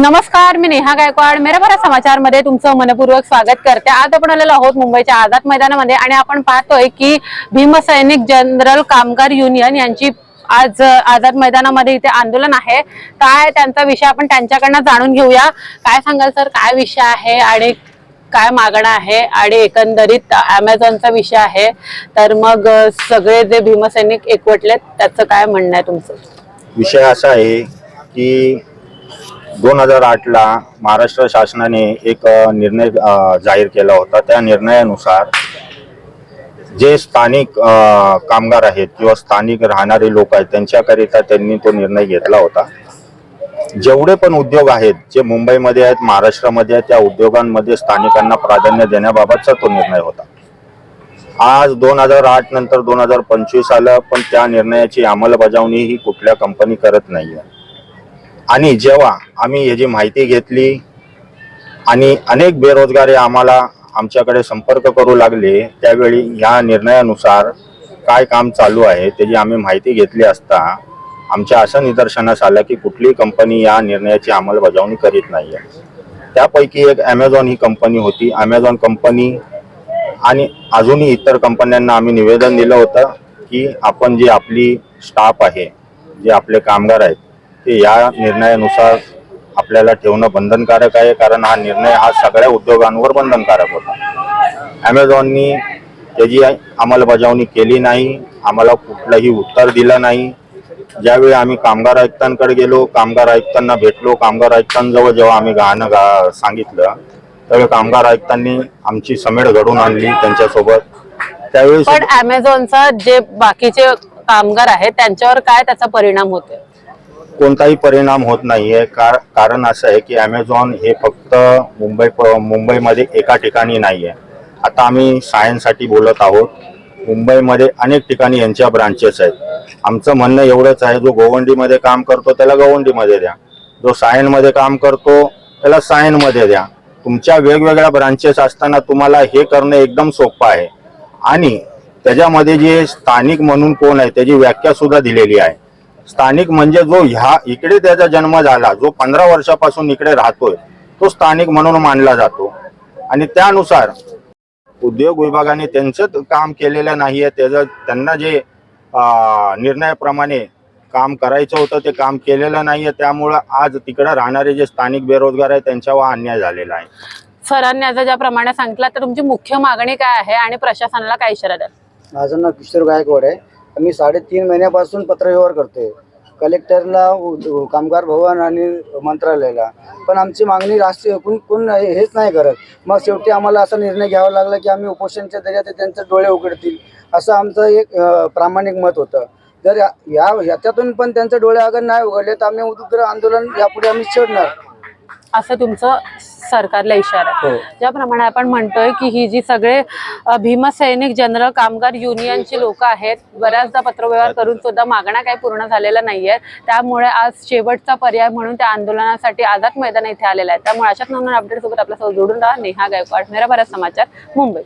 नमस्कार मी नेहा गायकवाड. मेरा बरा समाचारमध्ये तुमचं मनपूर्वक स्वागत करते. आज आपण आलेलो आहोत मुंबईच्या आझाद मैदानामध्ये आणि आपण पाहतोय की भीमसैनिक जनरल कामगार युनियन यांची आज आझाद मैदानामध्ये इथे आंदोलन आहे. काय त्यांचा विषय आपण त्यांच्याकडनं जाणून घेऊया. काय सांगाल सर? काय विषय आहे आणि काय मागणं आहे? आणि एकंदरीत अमेझॉनचा विषय आहे. तर मग सगळे जे भीमसैनिक एकवटलेत त्याचं काय म्हणणं आहे तुमचं? विषय असा आहे की दोन हजार आठला महाराष्ट्र शासनाने एक निर्णय जाहीर केला होता. त्या निर्णयानुसार जे स्थानिक कामगार आहेत किंवा स्थानिक राहणारे लोक आहेत त्यांच्याकरिता त्यांनी तो निर्णय घेतला होता. जेवढे पण उद्योग आहेत जे मुंबईमध्ये आहेत महाराष्ट्रामध्ये आहेत त्या उद्योगांमध्ये स्थानिकांना प्राधान्य देण्याबाबतचा तो निर्णय होता. आज दोन हजार आठ नंतर दोन हजार पंचवीस आलं पण त्या निर्णयाची अंमलबजावणी ही कुठल्या कंपनी करत नाही आहे आणि जेव्हा आम्ही ह्याची माहिती घेतली आणि अनेक बेरोजगारी आम्हाला आमच्याकडे संपर्क करू लागले त्यावेळी ह्या निर्णयानुसार काय काम चालू आहे त्याची आम्ही माहिती घेतली असता आमच्या असं निदर्शनास आलं की कुठलीही कंपनी या निर्णयाची अंमलबजावणी करीत नाही आहे त्यापैकी एक ॲमेझॉन ही कंपनी होती. ॲमेझॉन कंपनी आणि अजूनही इतर कंपन्यांना आम्ही निवेदन दिलं होतं की आपण जी आपली स्टाफ आहे जे आपले कामगार आहेत ते या निर्णयानुसार आपल्याला ठेवणं बंधनकारक आहे कारण हा निर्णय हा सगळ्या उद्योगांवर बंधनकारक होता. ॲमेझॉननी त्याची अंमलबजावणी केली नाही आम्हाला कुठलंही उत्तर दिलं नाही. ज्यावेळी आम्ही कामगार आयुक्तांकडे गेलो कामगार आयुक्तांना भेटलो कामगार आयुक्तांजवळ जेव्हा आम्ही गाणं गा सांगितलं त्यावेळी कामगार आयुक्तांनी आमची समेट घडून आणली त्यांच्यासोबत. त्यावेळी पण अमेझॉनचा जे बाकीचे कामगार आहेत त्यांच्यावर काय त्याचा परिणाम होतो कोणताही परिणाम होत नाही आहे कार कारण असं आहे की ॲमेझॉन हे फक्त मुंबई मुंबईमध्ये एका ठिकाणी नाही आहे आता आम्ही सायन्ससाठी बोलत आहोत. मुंबईमध्ये अनेक ठिकाणी यांच्या ब्रांचेस आहेत. आमचं म्हणणं एवढंच आहे जो गोवंडीमध्ये काम करतो त्याला गोवंडीमध्ये द्या. जो सायनमध्ये काम करतो त्याला सायनमध्ये द्या. तुमच्या वेगवेगळ्या ब्रांचेस असताना तुम्हाला हे करणं एकदम सोपं आहे. आणि त्याच्यामध्ये जे स्थानिक म्हणून कोण आहे त्याची व्याख्या सुद्धा दिलेली आहे. स्थानिक म्हणजे जो ह्या इकडे त्याचा जन्म झाला जो पंधरा वर्षापासून इकडे राहतोय तो स्थानिक म्हणून मानला जातो. आणि त्यानुसार उद्योग विभागाने त्यांचं काम केलेलं नाहीये त्याचं त्यांना जे निर्णयाप्रमाणे काम करायचं होतं ते काम केलेलं नाहीये त्यामुळं आज तिकडे राहणारे जे स्थानिक बेरोजगार आहेत त्यांच्यावर अन्याय झालेला आहे. सरांनी आता ज्याप्रमाणे सांगितलं तर तुमची मुख्य मागणी काय आहे आणि प्रशासनाला काय इशारा द्याल? माझं नाव किशोर गायकवाड आहे. मी साडेतीन महिन्यापासून पत्रव्यवहार करतोय. कलेक्टरला उ- कामगार भवन आणि मंत्रालयाला. पण आमची मागणी राष्ट्रीय कोण कोण हेच नाही करत. मग शेवटी आम्हाला असा निर्णय घ्यावा लागला की आम्ही उपोषणच्या दर्यात त्यांचे डोळे उघडतील असं आमचं एक प्रामाणिक मत होतं. जर या या- पण त्यांचे डोळे अगर नाही उघडले तर आम्ही उग्र आंदोलन यापुढे आम्ही छेडणार. असं तुमचं सरकारला इशारा. आहे हो. ज्याप्रमाणे आपण म्हणतोय की ही जी सगळे भीमसैनिक जनरल कामगार युनियनची लोक आहेत बऱ्याचदा पत्रव्यवहार करून सुद्धा मागण्या काही पूर्ण झालेल्या नाहीये त्यामुळे आज शेवटचा पर्याय म्हणून त्या आंदोलनासाठी आझाद मैदान इथे आलेला आहे. त्यामुळे अशाच नवीन अपडेट सोबत आपल्यासोबत जोडून राहा. नेहा गायकवाड मेरा भारत समाचार मुंबई.